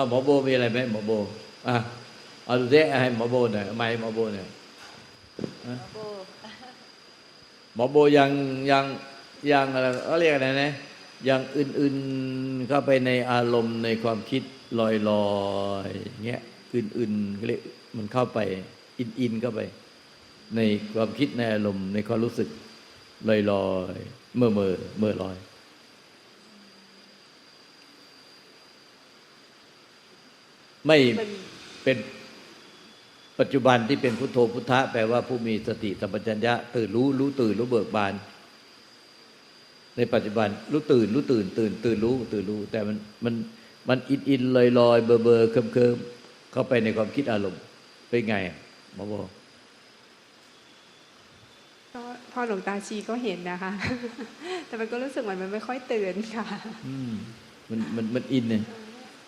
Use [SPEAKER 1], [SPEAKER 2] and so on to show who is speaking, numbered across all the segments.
[SPEAKER 1] อ้าวหมอโบมีอะไรไหมหมอโบอะเอาดูสิให้หมอโบหน่อยไม่หมอโบหน่อย
[SPEAKER 2] โอ้
[SPEAKER 1] หมอโบยังยังยังอะไรเขาเรียกอะไรนะยังอื่นๆเข้าไปในอารมณ์ในความคิดลอยๆเงี้ยอื่นๆเขาเรียกมันเข้าไป อินๆเข้าไป ในความคิดในอารมณ์ในความรู้สึกลอยๆเมื่อเมื่อเมื่อลอย ไม่
[SPEAKER 2] มัน
[SPEAKER 1] เป็นปัจจุบันที่เป็นพุทโธพุทธะแปลว่าผู้มีสติสัมปชัญญะตื่นรู้รู้ตื่นรู้เบิกบาน ในปัจจุบันรู้ตื่นรู้ตื่น ตื่น ตื่นรู้ตื่นรู้ แต่มันมันมันอินอินลอยลอยเบอร์เบอร์เคิมเคิมเข้าไปในความคิดอารมณ์เป็นไงอะหมอบอก
[SPEAKER 3] ก็พอหลวงตาชีก็เห็นนะคะ แต่มันก็รู้สึกเหมือนมันไม่ค่อยตื่นค่ะ
[SPEAKER 1] อืมมันมันมันอินเนี่ย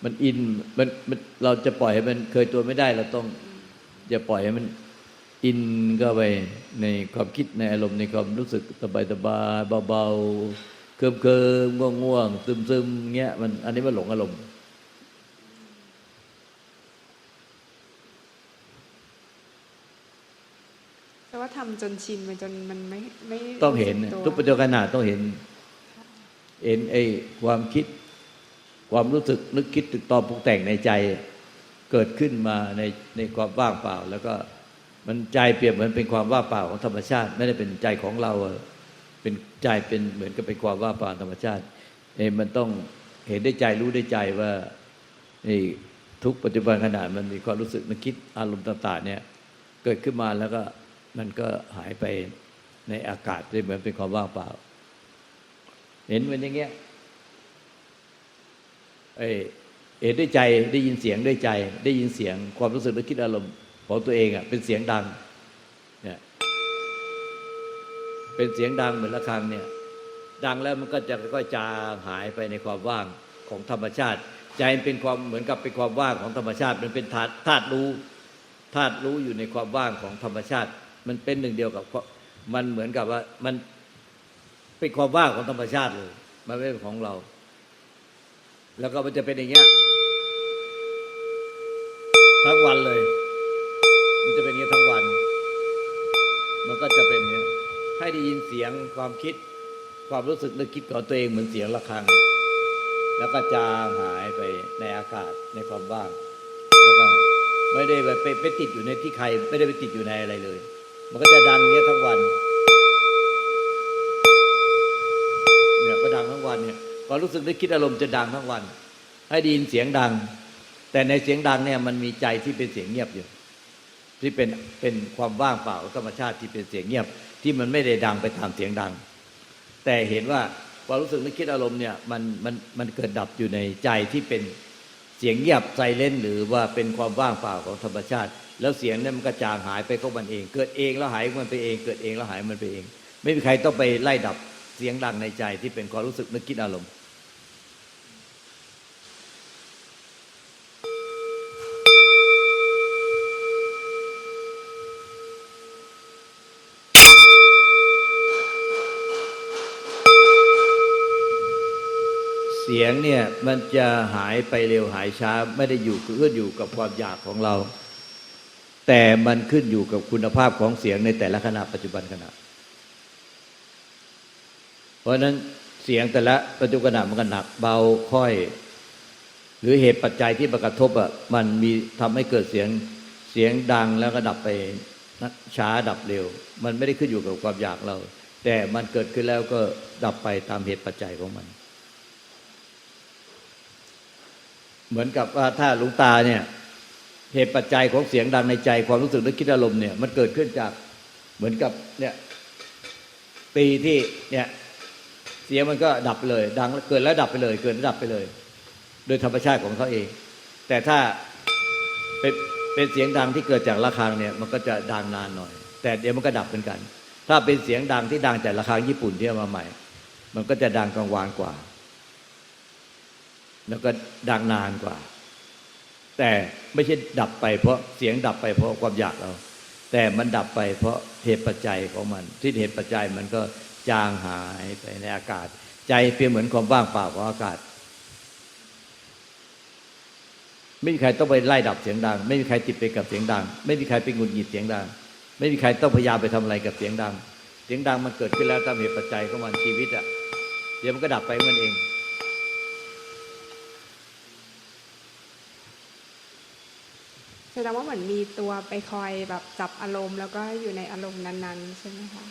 [SPEAKER 1] มันอินมันมันเราจะปล่อยให้มันเคยตัวไม่ได้เราต้องอย่าปล่อยให้มันอินก็ไปในความคิดในอารมณ์ในความรู้สึกสบายสบายเบาๆเคิมเคิมง่วงง่วงซึมซึมเงี้ยมันอันนี้มันหลงอารมณ์
[SPEAKER 3] แต่ว่าทำจนชินมันจนมันไม่ไม่
[SPEAKER 1] ต้องเห็น
[SPEAKER 3] รู้สึ
[SPEAKER 1] ทุกปัจจุบันขณะต้องเห็นเห็นไอ้ความคิด ความรู้สึกนึกคิดตึกตอมปรุงแต่งในใจเกิดขึ้นมาในในความว่างเปล่า แล้วก็มันใจเปรียบเหมือนเป็นความว่างเปล่าของธรรมชาติ ไม่ได้เป็นใจของเราเป็นใจเป็นเหมือนกับเป็นความว่างเปล่าธรรมชาติเอมันต้องเห็นได้ใจรู้ได้ใจว่านี่ทุกปัจจุบันขณะมันมีความรู้สึกนึกคิดอารมณ์ต่างๆเนี่ยเกิดขึ้นมาแล้วก็มันก็หายไปในอากาศได้เหมือนเป็นความว่างเปล่า เห็นมันอย่างเงี้ย เอ็นด้วยใจได้ยินเสียงด้วยใจ ได้ยินเสียงความรู้สึกและคิดอารมณ์ของตัวเองอะเป็นเสียงดังเนี่ยเป็นเสียงดังเหมือนระฆังเนี่ยดังแล้วมันก็จะค่อยจางหายไปในความว่างของธรรมชาติ ใจเป็นความเหมือนกับเป็นความว่างของธรรมชาติ มันเป็นธาตุธาตุรู้ธาตุรู้อยู่ในความว่างของธรรมชาติ มันเป็นหนึ่งเดียวกับมันเหมือนกับว่ามันเป็นความว่างของธรรมชาติเลยมันไม่เป็นของเรา แล้วก็มันจะเป็นอย่างเงี้ยทั้งวันเลย มันจะเป็นอย่างเงี้ยทั้งวัน มันก็จะเป็นเงี้ยให้ได้ยินเสียงความคิด ความรู้สึกนึกคิดของตัวเองเหมือนเสียงะระฆัง แล้วก็จางหายไปในอากาศในความว่างแล้วก็ไม่ได้ไปไปติดอยู่ในที่ใคร ไม่ได้ไปติดอยู่ในอะไรเลย มันก็จะดังอย่างเงี้ยทั้งวัน เนี่ยก็ดังทั้งวันเนี่ย ความรู้สึกนึกคิดอารมณ์จะดังทั้งวัน ให้ได้ยินเสียงดัง แต่ในเสียงดังเนี่ยมันมีใจที่เป็นเสียงเงียบอยู่ ที่เป็นเป็นความว่างเปล่าธรรมชาติที่เป็นเสียงเงียบ ที่มันไม่ได้ดังไปตามเสียงดัง แต่เห็นว่าความรู้สึกนึกคิดอารมณ์เนี่ยมันมันมันเกิดดับอยู่ในใจที่เป็นเสียงเงียบไซเลนหรือว่าเป็นความว่างเปล่าของธรรมชาติ แล้วเสียงเนี่ยมันกระจางหายไปของมันเอง เกิดเองแล้วหายมันไปเอง เกิดเองแล้วหายมันไปเอง ไม่มีใครต้องไปไล่ดับเสียงดังในใจที่เป็นความรู้สึกนึกคิดอารมณ์ สียงเนี่ยมันจะหายไปเร็วหายช้า ไม่ได้อยู่ขึ้นอยู่กับความอยากของเรา แต่มันขึ้นอยู่กับคุณภาพของเสียงในแต่ละขณะปัจจุบันขณะ เพราะนั้นเสียงแต่ละปัจจุบันขณะมันก็หนักเบาค่อย หรือเหตุปัจจัยที่มากระทบอะมันมีทำให้เกิดเสียงเสียงดังแล้วก็ดับไปช้าดับเร็ว มันไม่ได้ขึ้นอยู่กับความอยากเรา แต่มันเกิดขึ้นแล้วก็ดับไปตามเหตุปัจจัยของมัน เหมือนกับว่าถ้าหลุงตาเนี่ยเหตุปัจจัยของเสียงดังในใจความรู้สึกนึกคิดอารมณ์เนี่ยมันเกิดขึ้นจากเหมือนกับเนี่ยปีที่เนี่ยเสียงมันก็ดับไปเลย ดังเกิดแล้วดับไปเลย เกิดแล้วดับไปเลย โดยธรรมชาติของเขาเอง แต่ถ้าเป็นเป็นเสียงดังที่เกิดจากระฆังเนี่ยมันก็จะดังนานหน่อย แต่เดี๋ยวมันก็ดับเหมือนกัน ถ้าเป็นเสียงดังที่ดังจากระฆังญี่ปุ่นที่เอามาใหม่ มันก็จะดังกลางวานกว่า แล้วก็ดังนานกว่า แต่ไม่ใช่ดับไปเพราะเสียงดับไปเพราะความอยากเรา แต่มันดับไปเพราะเหตุปัจจัยของมัน ที่เหตุปัจจัยมันก็จางหายไปในอากาศ ใจเพียงเหมือนความว่างเปล่าของอากาศ ไม่มีใครต้องไปไล่ดับเสียงดัง ไม่มีใครติดไปกับเสียงดัง ไม่มีใครไปหงุดหงิดเสียงดัง ไม่มีใครต้องพยายามไปทำอะไรกับเสียงดัง เสียงดังมันเกิดขึ้นแล้วตามเหตุปัจจัยของมันชีวิตอะเดี๋ยวมันก็ดับไปมันเอง
[SPEAKER 3] แสดงว่าเหมือนมีตัวไปคอยแบบจับอารมณ์ แล้วก็อยู่ในอารมณ์นั้น ๆ ใช่ไหมคะ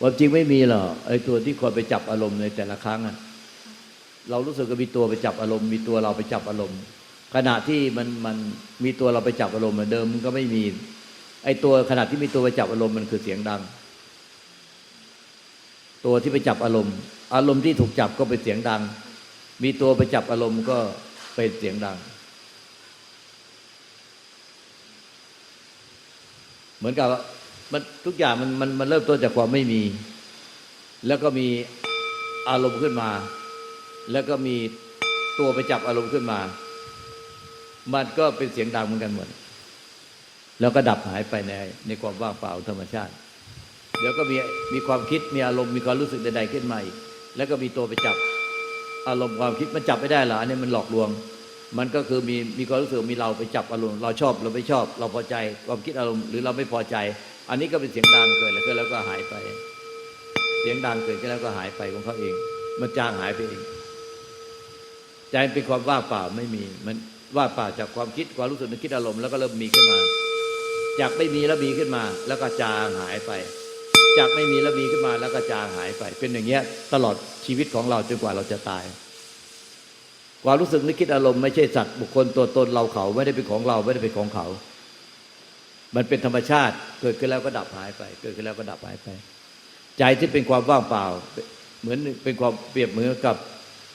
[SPEAKER 3] ค
[SPEAKER 1] วามจริงไม่มีหรอกไอ้ตัวที่คอยไปจับอารมณ์ในแต่ละครั้งอะเรารู้สึกว่ามีตัวไปจับอารมณ์ มีตัวเราไปจับอารมณ์ ขณะที่มันมันมีตัวเราไปจับอารมณ์เหมือนเดิมมันก็ไม่มี ไอ้ตัวขณะที่มีตัวไปจับอารมณ์มันคือเสียงดัง ตัวที่ไปจับอารมณ์ อารมณ์ที่ถูกจับก็เป็นเสียงดัง มีตัวไปจับอารมณ์ก็เป็นเสียงดัง เหมือนกับมันทุกอย่างมันมันมันเริ่มต้นจากความไม่มี แล้วก็มีอารมณ์ขึ้นมา แล้วก็มีตัวไปจับอารมณ์ขึ้นมา มันก็เป็นเสียงดังเหมือนกันหมดแล้วก็ดับหายไปในในความว่างเปล่าธรรมชาติ เดี๋ยวก็มีมีความคิดมีอารมณ์มีความรู้สึกใดๆขึ้นมาอีกแล้วก็มีตัวไปจับอารมณ์ความคิดมันจับไม่ได้หรออันนี้มันหลอกลวง มันก็คือมีมีความรู้สึกมีเราไปจับอารมณ์เราชอบเราไม่ชอบ เราพอใจความคิดอารมณ์หรือเราไม่พอใจ อันนี้ก็เป็นเสียงดังเกิดแล้วก็แล้วก็หายไป เสียงดังเกิดขึ้นแล้วก็หายไปของเขาเอง มันจางหายไปเอง ใจเป็นความว่างเปล่าไม่มี มันว่างเปล่าจากความคิดความรู้สึกนึกคิดอารมณ์แล้วก็เริ่มมีขึ้นมา จากไม่มีแล้วมีขึ้นมา แล้วก็จางหายไป จากไม่มีแล้วมีขึ้นมาแล้วก็จางหายไป เป็นอย่างเงี้ยตลอดชีวิตของเราจนกว่าเราจะตาย ความรู้สึกนึกคิดอารมณ์ไม่ใช่สัตว์บุคคลตัวตนเราเขาไม่ได้เป็นของเราไม่ได้เป็นของเขา มันเป็นธรรมชาติเกิดขึ้นแล้วก็ดับหายไป เกิดขึ้นแล้วก็ดับหายไป ใจที่เป็นความว่างเปล่า เหมือนเป็นความเปรียบเหมือนกับ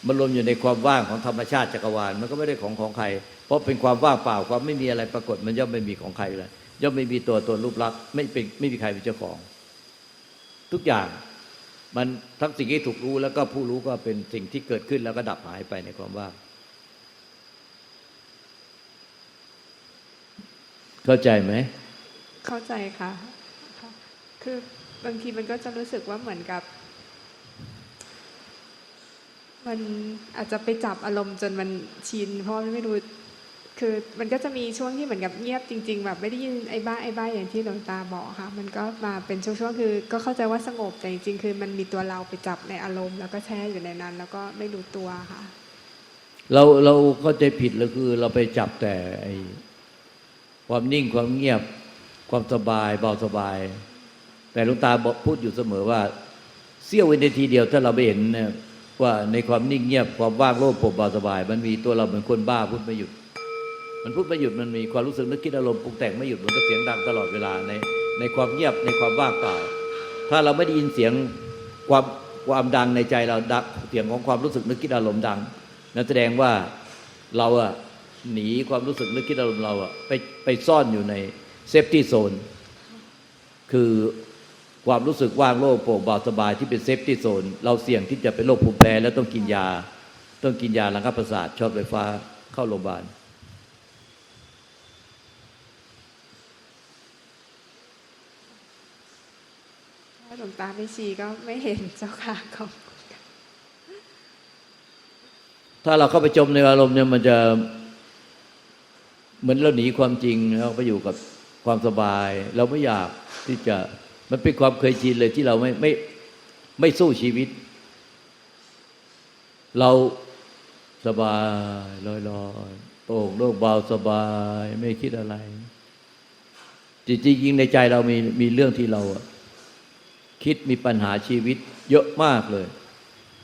[SPEAKER 1] มันรวมอยู่ในความว่างของธรรมชาติจักรวาลมันก็ไม่ได้ของของใคร เพราะเป็นความว่างเปล่าความไม่มีอะไรปรากฏ มันย่อมไม่มีของใครเลยย่อมไม่มีตัวตนรูปลักษณ์ไม่เป็นไม่มีใครเป็นเจ้าของ ทุกอย่าง มันทั้งสิ่งที่ถูกรู้แล้วก็ผู้รู้ก็เป็นสิ่งที่เกิดขึ้นแล้วก็ดับหายไปในความว่างเข้าใจไหม
[SPEAKER 3] เข้าใจค่ะ คือบางทีมันก็จะรู้สึกว่าเหมือนกับ มันอาจจะไปจับอารมณ์จนมันชิน เพราะไม่รู้ คือมันก็จะมีช่วงที่เหมือนกับเงียบจริง ๆ แบบไม่ได้ยินไอ้บ้าไอ้บ้าอย่างที่หลวงตาบอกค่ะ มันก็มาเป็นช่วงๆคือ ก็เข้าใจว่าสงบแต่จริงๆคือ มันมีตัวเราไปจับในอารมณ์ แล้วก็แช่อยู่ในนั้น แล้วก็ไม่รู้ตัวค่ะ
[SPEAKER 1] เราเราเข้าใจผิดแล้วคือ เราไปจับแต่ไอ้ความนิ่งความเงียบ ความสบายเบาสบาย แต่หลวงตาบอกพูดอยู่เสมอว่าเสี้ยววินาทีเดียวถ้าเราไปเห็นเนี่ยว่าในความนิ่งเงียบความว่างโล่งโปร่งเบาสบาย มันมีตัวเราเหมือนคนบ้าพูดไม่หยุด มันพูดไม่หยุดมันมีความรู้สึกนึกคิดอารมณ์ปรุงแต่งไม่หยุดมันก็เสียงดังตลอดเวลาในในความเงียบในความว่างเปล่า ถ้าเราไม่ได้ยินเสียงความความดังในใจเราดังเสียงของความรู้สึกนึกคิดอารมณ์ดังนั่นแสดงว่าเราอะหนีความรู้สึกนึกคิดอารมณ์เราอะไปไปซ่อนอยู่ในเซฟตี้โซนคือความรู้สึกว่างโล่งโปร่งเบาสบายที่เป็นเซฟตี้โซนเราเสี่ยงที่จะเป็นโรคภูมิแพ้แล้วต้องกินยา ต้องกินยาระงับประสาทช็อตไฟฟ้าเข้าโรงพยาบาล
[SPEAKER 3] ถ้าหลวง ตาไม่ชี้ก็ไม่เห็นเจ้าค่ะขอบคุณค่ะ
[SPEAKER 1] ถ้าเราเข้าไปจมในอารมณ์เนี่ยมันจะเหมือนเราหนีความจริงแล้วไปอยู่กับความสบาย เราไม่อยากที่จะมันเป็นความเคยชินเลยที่เราไม่ไม่ไม่สู้ชีวิต เราสบายลอยลอยๆโปร่งโล่งเบาสบาย ไม่คิดอะไร จริงๆในใจเรามีมีเรื่องที่เราอะ คิดมีปัญหาชีวิตเยอะมากเลย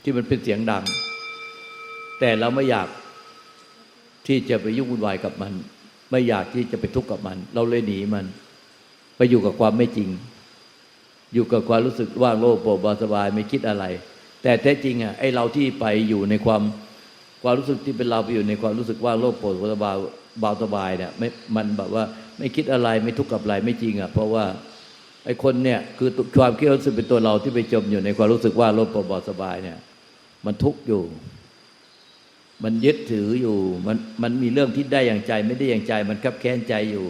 [SPEAKER 1] ที่มันเป็นเสียงดัง แต่เราไม่อยากที่จะไปยุ่งวุ่นวายกับมัน ไม่อยากที่จะไปทุกข์กับมัน เราเลยหนีมัน ไปอยู่กับความไม่จริง อยู่กับความรู้สึกว่างโล่งโปร่งเบาสบายไม่คิดอะไร แต่แท้จริงอะไอเราที่ไปอยู่ในความความรู้สึกที่เป็นเราไปอยู่ในความรู้สึกว่างโล่งโปร่งสบายเบาสบายเนี่ยไม่มันแบบว่าไม่คิดอะไรไม่ทุกข์กับอะไรไม่จริงอะเพราะว่า ไอ้คนเนี่ยคือความคิดรู้สึกเป็นตัวเราที่ไปจมอยู่ในความรู้สึกว่าโล่งโปร่งเบาสบายเนี่ย มันทุกข์อยู่ มันยึดถืออยู่ มันมันมีเรื่องที่ได้อย่างใจ ไม่ได้อย่างใจ มันคับแค้นใจอยู่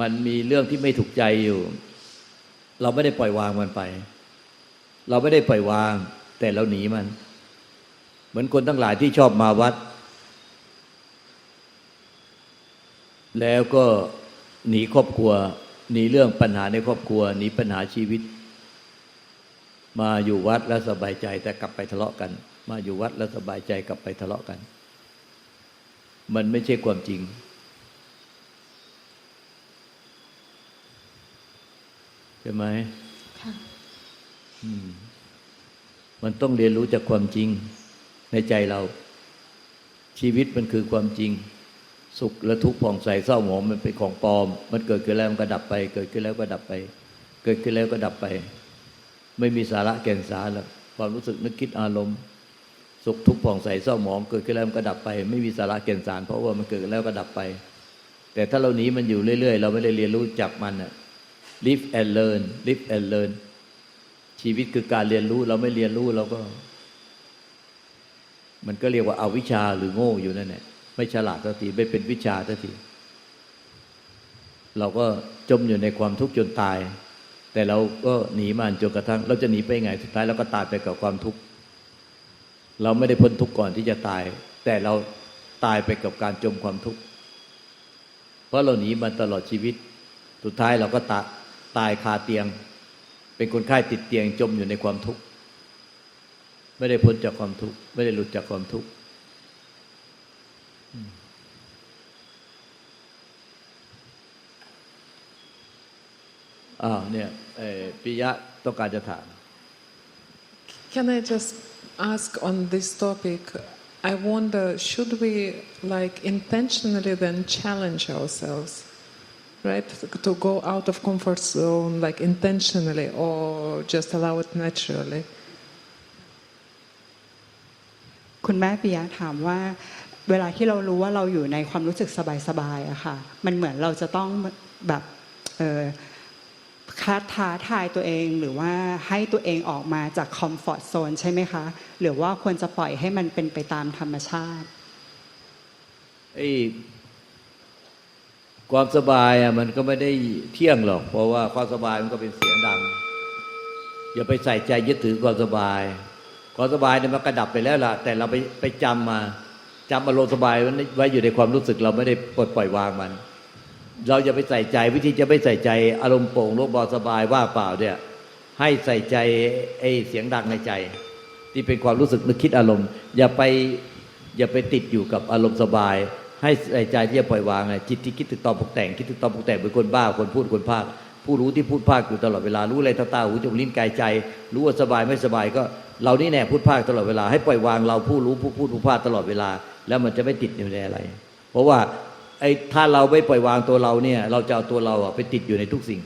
[SPEAKER 1] มันมีเรื่องที่ไม่ถูกใจอยู่ เราไม่ได้ปล่อยวางมันไป เราไม่ได้ปล่อยวาง แต่เราหนีมัน เหมือนคนทั้งหลายที่ชอบมาวัด แล้วก็หนีครอบครัว หนีเรื่องปัญหาในครอบครัวหนีปัญหาชีวิต มาอยู่วัดแล้วสบายใจแต่กลับไปทะเลาะกัน มาอยู่วัดแล้วสบายใจกลับไปทะเลาะกัน มันไม่ใช่ความจริง ใช่ไหม
[SPEAKER 3] ค่ะ
[SPEAKER 1] อืมมันต้องเรียนรู้จากความจริงในใจเรา ชีวิตมันคือความจริง สุขและทุกข์ผ่องใสเศร้าหมองมันเป็นของปลอม มันเกิดขึ้นแล้วมันก็ดับไป เกิดขึ้นแล้วก็ดับไป เกิดขึ้นแล้วก็ดับไป ไม่มีสาระแก่นสารหรอกความรู้สึกนึกคิดอารมณ์ สุขทุกข์ผ่องใสเศร้าหมอง เกิดขึ้นแล้วมันก็ดับไป ไม่มีสาระแก่นสาร เพราะว่ามันเกิดขึ้นแล้วก็ดับไป แต่ถ้าเราหนีมันอยู่เรื่อย ๆ เราไม่ได้เรียนรู้จักมันอะ live and learn live and learn ชีวิตคือการเรียนรู้เราไม่เรียนรู้เราก็ มันก็เรียกว่าอาวิชชาหรือโง่อยู่นั่นแหละ ไม่ฉลาดสักทีไม่เป็นวิชาสักทีเราก็จมอยู่ในความทุกข์จนตาย แต่เราก็หนีมันจนกระทั่ง เราจะหนีไปไงสุดท้ายเราก็ตายไปกับความทุกข์เราไม่ได้พ้นทุกข์ก่อนที่จะตาย แต่เราตายไปกับการจมความทุกข์เพราะเราหนีมันตลอดชีวิต สุดท้ายเราก็ตาตายคาเตียง เป็นคนไข้ติดเตียงจมอยู่ในความทุกข์ไม่ได้พ้นจากความทุกข์ไม่ได้หลุดจากความทุกข์ อืมอ้าวเนี่ยเอ่อปิยะต้องการจะถาม
[SPEAKER 2] Can I just ask on this topic? I wonder, should we like intentionally then challenge ourselves, right? To go out of comfort zone, like intentionally, or just allow it naturally?
[SPEAKER 4] คุณแม่ปิยะถามว่า เวลาที่เรารู้ว่าเราอยู่ในความรู้สึกสบายๆอะค่ะ มันเหมือนเราจะต้องแบบเออคัดท้าทายตัวเองหรือว่าให้ตัวเองออกมาจากคอมฟอร์ทโซนใช่ไหมคะ หรือว่าควรจะปล่อยให้มันเป็นไปตามธรรมชาติ
[SPEAKER 1] ไอ้ความสบายอะมันก็ไม่ได้เที่ยงหรอก เพราะว่าความสบายมันก็เป็นเสียงดัง อย่าไปใส่ใจยึดถือความสบาย ความสบายเนี่ยมันกระดับไปแล้วล่ะ แต่เราไปไปจำมา จำอารมณ์สบายไว้อยู่ในความรู้สึกเราไม่ได้ปลดปล่อยวางมัน เราอย่าไปใส่ใจวิธีจะไม่ใส่ใจอารมณ์โปร่งโล่งเบาสบายว่าเปล่าเนี่ยให้ใส่ใจไอ้เสียงดังในใจ ที่เป็นความรู้สึกนึกคิดอารมณ์ อย่าไปอย่าไปติดอยู่กับอารมณ์สบาย ให้ใส่ใจที่จะปล่อยวางจิตที่คิดถึงตอนปกแต่งคิดถึงตอนปกแต่งเป็นคนบ้าคนพูดคนพากผู้รู้ที่พูดพากอยู่ตลอดเวลารู้อะไรตาตาหูจมูกลิ้นกายใจ รู้ว่าสบายไม่สบายก็เรานี่แน่พูดพากตลอดเวลาให้ปล่อยวางเราผู้รู้ผู้พูดผู้พากตลอดเวลา แล้วมันจะไม่ติดอยู่ในอะไร เพราะว่าไอ้ถ้าเราไม่ปล่อยวางตัวเราเนี่ย เราจะเอาตัวเราอะไปติดอยู่ในทุกสิ่ง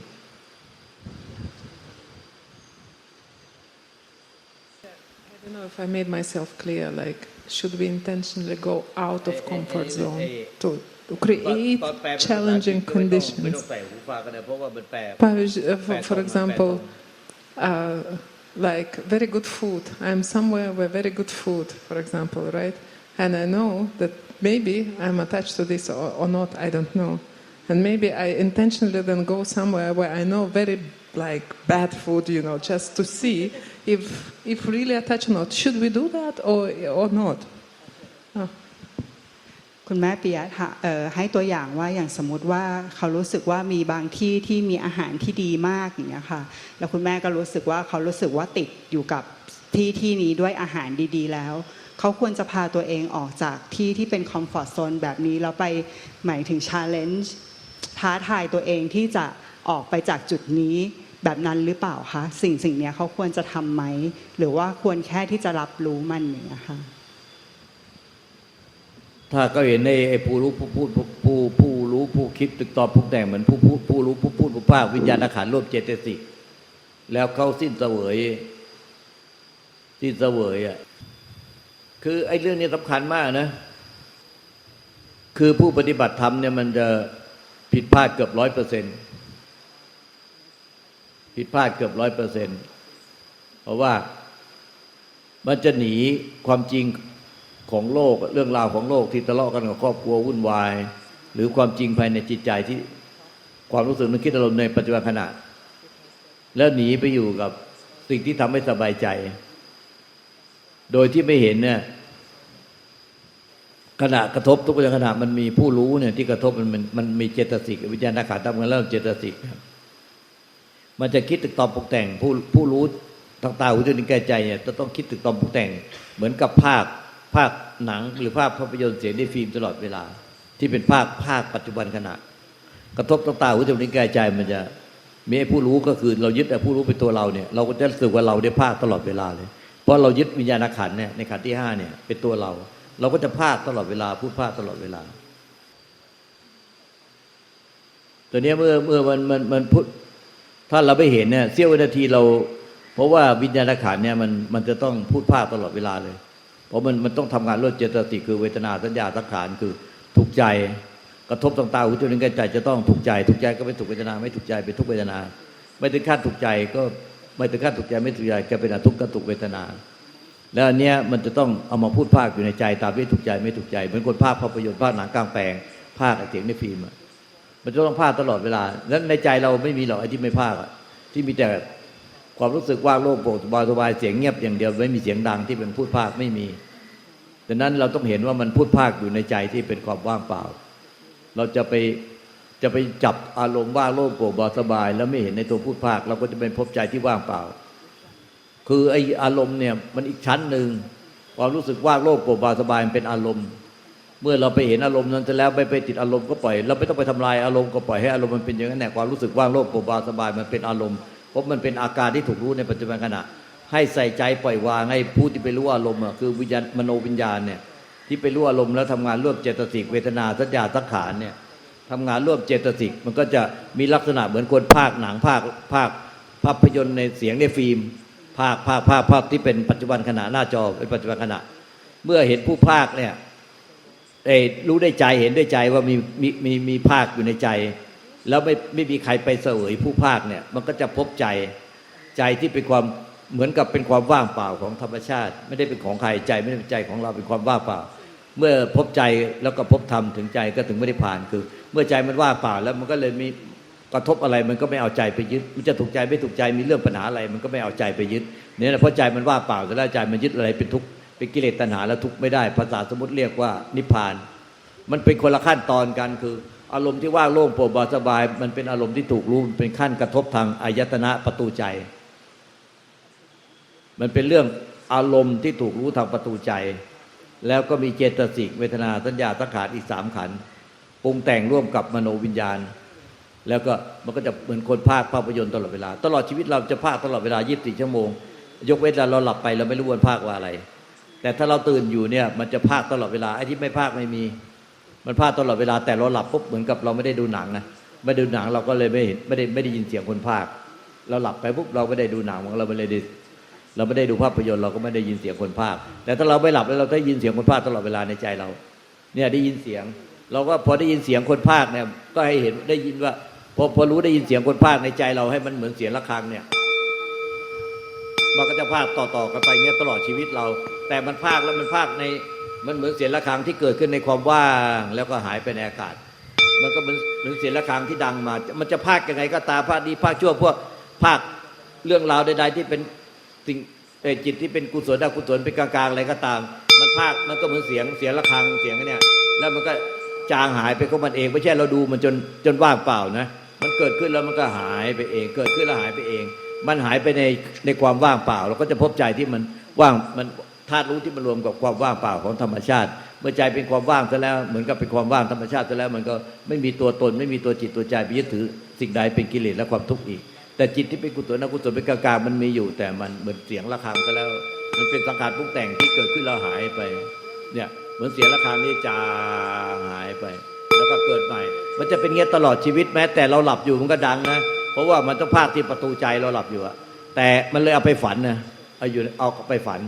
[SPEAKER 2] I don't know if I made myself clear. Like, should we intentionally go out of comfort zone to, to create challenging conditions? for, example, uh, like very good food. I'm somewhere where very good food, for example, right? And I know that maybe I'm attached to this or, or not, I don't know. And maybe I intentionally then go somewhere where I know very like bad food, you know, just to see if if really attached or not. Should we do that or or not? Oh.
[SPEAKER 4] คุณแม่ปิยะให้ตัวอย่างว่าอย่างสมมติว่าเขารู้สึกว่ามีบางที่ที่มีอาหารที่ดีมากอย่างเงี้ยค่ะแล้วคุณแม่ก็รู้สึกว่าเขารู้สึกว่าติดอยู่กับที่ที่นี้ด้วยอาหารดี ๆ แล้ว เขาควรจะพาตัวเองออกจากที่ที่เป็นคอมฟอร์ z โซนแบบนี้แล้วไปหมายถึงชาเลนจ์ท้าทายตัวเองที่จะออกไปจากจุดนี้แบบนั้นหรือเปล่าคะสิ่งสิ่งนี้เขาควรจะทำไหม หรือว่าควรแค่ที่จะรับรู้มันอย่างเงี้ยค่ะ
[SPEAKER 1] ถ้าก็เห็นในไอ้ผู้รู้ผู้พูดผู้ผู้รู้ผู้คิดตึกตอบผู้แต่งเหมือนผู้พูดผู้รู้ผู้พูดผู้ภาควิญญาณขันร่วมเจตสิกแล้วเขาสิ้นเสวยสิ้นเสวยอะ คือไอ้เรื่องนี้สำคัญมากนะ คือผู้ปฏิบัติธรรมเนี่ยมันจะผิดพลาดเกือบร้อยเปอร์เซ็นผิดพลาดเกือบร้อยเปอร์เซ็นเพราะว่ามันจะหนีความจริงของโลกเรื่องราวของโลกที่ทะเลาะกันกับครอบครัววุ่นวาย หรือความจริงภายในจิตใจที่ความรู้สึกนึกคิดอารมณ์ในปัจจุบันขณะ แล้วหนีไปอยู่กับสิ่งที่ทำให้สบายใจ โดยที่ไม่เห็นเนี่ย ขณะกระทบทุกขณะมันมีผู้รู้เนี่ยที่กระทบมันมันมันมีเจตสิกวิญญาณขันธ์ทำงานเริ่มเจตสิกมันจะคิดตึกตอมปรุงแต่งผู้ผู้รู้ทางตาหูจมูกลิ้นกายใจเนี่ยจะต้องคิดตึกตอมปรุงแต่ง เหมือนกับภาคภาคหนังหรือภาพภาพยนตร์เสียงในฟิล์มตลอดเวลา ที่เป็นภาคภาคปัจจุบันขณะ กระทบทางตาหูจมูกลิ้นกายใจมันจะมีไอ้ผู้รู้ก็คือเรายึดไอ้ผู้รู้เป็นตัวเราเนี่ยเราก็จะรู้สึกว่าเราได้ภาคตลอดเวลาเลย เพราะเรายึดวิญญาณขันเนี่ยในขันที่ห้าเนี่ยเป็นตัวเรา เราก็จะภาคตลอดเวลาพูดภาคตลอดเวลาตัวนี้เมื่อเมื่อมันมันมันพูดถ้าเราไม่เห็นเนี่ยเสี้ยววินาทีเรา เพราะว่าวิญญาณขันเนี่ยมันมันจะต้องพูดภาคตลอดเวลาเลย เพราะมันมันต้องทำงานรวมเจตสิกคือเวทนาสัญญาสังขารคือถูกใจกระทบต่างตาหูจมูกลิ้นกายใจจะต้องถูกใจ ถูกใจก็เป็นถูกเวทนา ไม่ถูกใจเป็นทุกเวทนา ไม่ถึงขั้นถูกใจก็ไม่ถึงขั้นถูกใจไม่ถูกใจก็เป็นอทุกข์ก็ถูกเวทนา แล้วอันเนี้ยมันจะต้องเอามาพูดภาคอยู่ในใจตามที่ถูกใจไม่ถูกใจ เหมือนคนภาคภาพยนตร์ภาคหนังกลางแปลงภาคเสียงในฟิล์มอะมันจะต้องภาคตลอดเวลา แล้วในใจเราไม่มีหรอกไอ้ที่ไม่ภาคอะที่มีแต่ความรู้สึกว่างโล่งโปร่งสบายสบายเสียงเงียบอย่างเดียวไม่มีเสียงดังที่เป็นพูดภาคไม่มีดังนั้นเราต้องเห็นว่ามันพูดภาคอยู่ในใจที่เป็นความว่างเปล่า เราจะไปจะไปจับอารมณ์ว่างโล่งโปร่งเบาสบาย แล้วไม่เห็นในตัวพูดภาค เราก็จะเป็นพบใจที่ว่างเปล่า คือไออารมณ์เนี่ยมันอีกชั้นหนึ่งความรู้สึกว่างโล่งโปร่งเบาสบายมันเป็นอารมณ์ เมื่อเราไปเห็นอารมณ์นั้นเสร็จแล้วไปไปติดอารมณ์ก็ปล่อย เราไม่ต้องไปทำลายอารมณ์ก็ปล่อยให้อารมณ์มันเป็นอย่างนั้นแหละความรู้สึกว่างโล่งโปร่งเบาสบายมันเป็นอารมณ์เพราะมันเป็นอาการที่ถูกรู้ในปัจจุบันขณะ ให้ใส่ใจปล่อยวางให้ผู้ที่ไปรู้อารมณ์อะคือวิญญาณมโนวิญญาณเนี่ยที่ไปรู้อารมณ์แล้วทำงานร่วมเจตสิกเวทนาสัญญาสังขารเนี่ยทำงานร่วมเจตสิกมันก็จะมีลักษณะเหมือนคนภาคหนังภาคภาคภาพยนตร์ในเสียงในฟิล์ม ภาคภาคภาคภาคที่เป็นปัจจุบันขณะหน้าจอเป็นปัจจุบันขณะ เมื่อเห็นผู้ภาคเนี่ยเอ่อรู้ได้ใจเห็นได้ใจว่ามีมีมีมีภาคอยู่ในใจ แล้วไม่ไม่มีใครไปเสวยผู้ภาคเนี่ยมันก็จะพบใจใจที่เป็นความเหมือนกับเป็นความว่างเปล่าของธรรมชาติ ไม่ได้เป็นของใครใจไม่ได้เป็นใจของเราเป็นความว่างเปล่า เมื่อพบใจแล้วก็พบธรรมถึงใจก็ถึงไม่ได้ผ่านคือ เมื่อใจมันว่างเปล่าแล้วมันก็เลยมี กระทบอะไรมันก็ไม่เอาใจไปยึด มันจะถูกใจไม่ถูกใจมีเรื่องปัญหาอะไร มันก็ไม่เอาใจไปยึดเนี่ยนะเพราะใจมันว่าเปล่าแต่ละใจมันยึดอะไรเป็นทุกข์เป็นกิเลสตัณหาแล้วทุกข์ไม่ได้ ภาษาสมมติเรียกว่านิพพาน มันเป็นคนละขั้นตอนกันคือ อารมณ์ที่ว่างโล่งโปร่งเบาสบาย มันเป็นอารมณ์ที่ถูกรู้มันเป็นขั้นกระทบทางอายตนะประตูใจ มันเป็นเรื่องอารมณ์ที่ถูกรู้ทางประตูใจ แล้วก็มีเจตสิกเวทนาสัญญาสังขารอีกสามขันปรุงแต่งร่วมกับมโนวิญญาณ แล้วก็มันก็จะเหมือนคนภาคภาพยนตร์ตลอดเวลา ตลอดชีวิตเราจะภาคตลอดเวลา 24 ชั่วโมง ยกเว้นเราเราหลับไปเราไม่รู้วันภาคว่าอะไร แต่ถ้าเราตื่นอยู่เนี่ยมันจะภาคตลอดเวลาไอ้ที่ไม่ภาคไม่มี มันภาคตลอดเวลาแต่เราหลับปุ๊บเหมือนกับเราไม่ได้ดูหนังนะไม่ได้ดูหนังเราก็เลยไม่เห็นไม่ได้ไม่ได้ยินเสียงคนภาค เราหลับไปปุ๊บเราไม่ได้ดูหนังของเราไม่ได้เราไม่ได้ดูภาพยนตร์เราก็ไม่ได้ยินเสียงคนภาค แต่ถ้าเราไม่หลับแล้วเราได้ยินเสียงคนภาคตลอดเวลาในใจเรา เนี่ยได้ยินเสียง เราก็พอได้ยินเสียงคนภาคเนี่ยก็ให้เห็นได้ยินว่า พอพอรู้ได้ยินเสียงคนภาคในใจเราให้มันเหมือนเสียงะระฆังเนี่ยมันก็จะภาคต่อๆกันไปเงี้ยตลอดชีวิตเรา แต่มันภาคแล้วมันภาคในมันเหมือนเสียงะระฆังที่เกิดขึ้นในความว่างแล้วก็หายไปในอากาศ มันก็เหมือนเหมือนเสียงะระฆังที่ดังมา มันจะภาคยังไงก็ตามภาคดีภาคชั่วพวกภาคเรื่องราวใดๆที่เป็นสิ่งจิตที่เป็นกุศลอกุศลเป็นกลางๆอะไรก็ตาม มันภาคมันก็เหมือนเสียงเสียงะระฆังเสียงเนี่ยแล้วมันก็จางหายไปของมันเองไม่ใช่เราดูมันจนจนว่างเปล่านะ มันเกิดขึ้นแล้วมันก็หายไปเอง เกิดขึ้นแล้วหายไปเอง มันหายไปในในความว่างเปล่า เราก็จะพบใจที่มันว่างมันธาตุรู้ที่มันรวมกับความว่างเปล่าของธรรมชาติ เมื่อใจเป็นความว่างซะแล้ว เหมือนกับเป็นความว่างธรรมชาติซะแล้ว มันก็ไม่มีตัวตน ไม่มีตัวจิตตัวใจไปยึดถือ สิ่งใดเป็นกิเลสและความทุกข์อีก แต่จิตที่เป็นกุศลอกุศลเป็นกลางๆมันมีอยู่ แต่มันเหมือนเสียงะระฆังซะแล้ว มันเป็นสังขารปรุงแต่งที่เกิดขึ้นแล้วหายไป เนี่ยเหมือนเสียงะระฆังนี่จางหายไป แล้วก็เกิดใหม่ มันจะเป็นเงี้ยตลอดชีวิตแม้ แต่เราหลับอยู่มันก็ดังนะ เพราะว่ามันต้องภาคที่ประตูใจเราหลับอยู่อะแต่มันเลยเอาไปฝันนะเอาอยู่เอาไปฝัน